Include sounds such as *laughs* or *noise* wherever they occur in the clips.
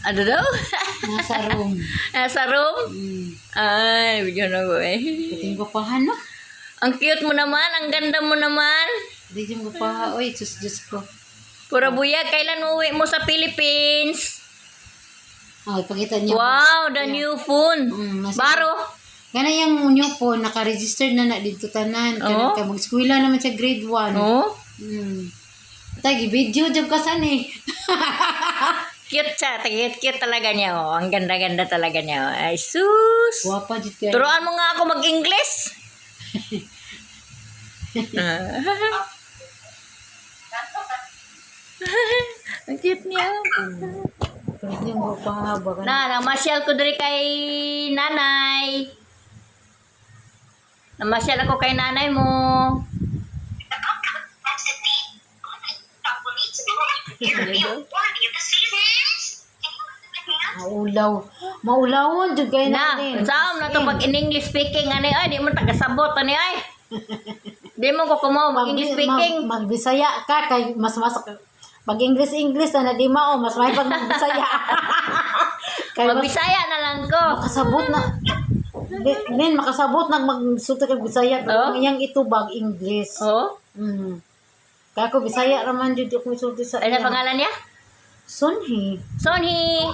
Ano daw? Nasa room. *laughs* Nasa room? Mm. Ay, bigyan na ko eh. Kuting ko pa no? Ang cute mo naman, ang ganda mo naman. Di ko pa. Oy, sus, sus ko. Pura buyag, kailan uwi mo sa Philippines? Oh, ipakita niyo. Wow, the new phone. Mm, nasa- Baro. Gana yung new po, naka-register na na dito tanan. Kaya ka mag-eskwela naman sa grade 1. Oh, Mm. Tagi, video job ka saan eh. *laughs* cute siya. Cute, cute talaga niya. Oh. Ang ganda-ganda talaga niya. Oh. Ay, sus. Wapa jud kay. Turuan mo nga ako mag-English. Ang cute niya. Pwede mo pahaba ka na. Na, namasyal ko diri kay nanay. Namasyal ako kay nanay mo. Maulaw. Maulawon jud kay Na, saan na to pag in English speaking ani ay di mo tagasabot ani ay. *laughs* Di mo ko kumo mag English speaking. Mag, magbisaya ka kay mas mas pag English English na di mao mas may pag magbisaya. *laughs* kay Magbisaya na lang ko. makasabot na Nen, makasabot na magsulti kag Bisaya pero Oh. iyang itubag English. Oh, Mm. Kaya ko Bisaya raman jud ako sulti sa ano pangalan niya? Sunhi. Sonny.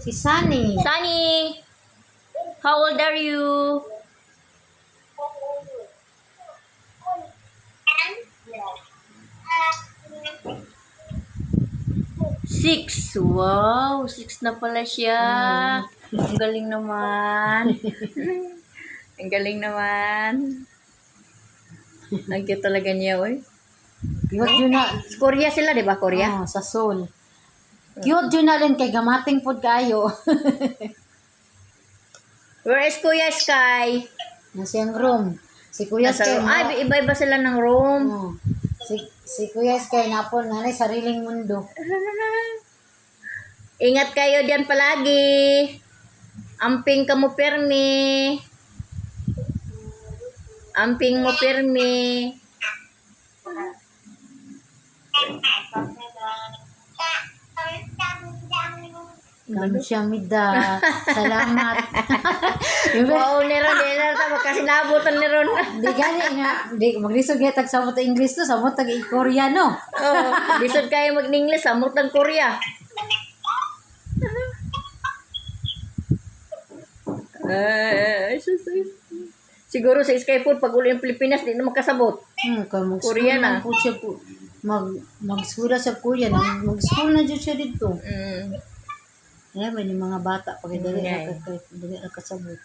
Si Sunny. Sunny. How old are you? Six. Wow, six na pala siya. Ang galing naman. *laughs* Ang galing naman. Ang cute talaga niya, oy. Yun na. Korea sila, di ba? Korea? Ah, sa Seoul. Cute yun na rin kay gamating pod kayo. *laughs* Where is Kuya Sky? na siyang room. Si Kuya Nasa Sky. room. Ay, iba-iba sila ng room. Oh. Si, si Kuya Sky napon nanay sariling mundo. *laughs* Ingat kayo diyan palagi. Amping ka mo permi. Amping mo permi. Kamsyamida. *laughs* Salamat. *laughs* Wow, ni Ron, di na ta kasi nabutan ni Ron. Di gani nga, di maglisod nga tag samot English to, samot tag Koreano. oh, bisod kayo mag-English, samot ng Korea. Ay, sus, ay. Siguro sa Skyfood, pag uli ng Pilipinas, di na makasabot. Hmm, kay mag Korean na. po siya po. Mag mag-school sa Korean, mag-school na jud siya dito. Mm. Kaya may mga bata pag dali Ngay. na kasabot.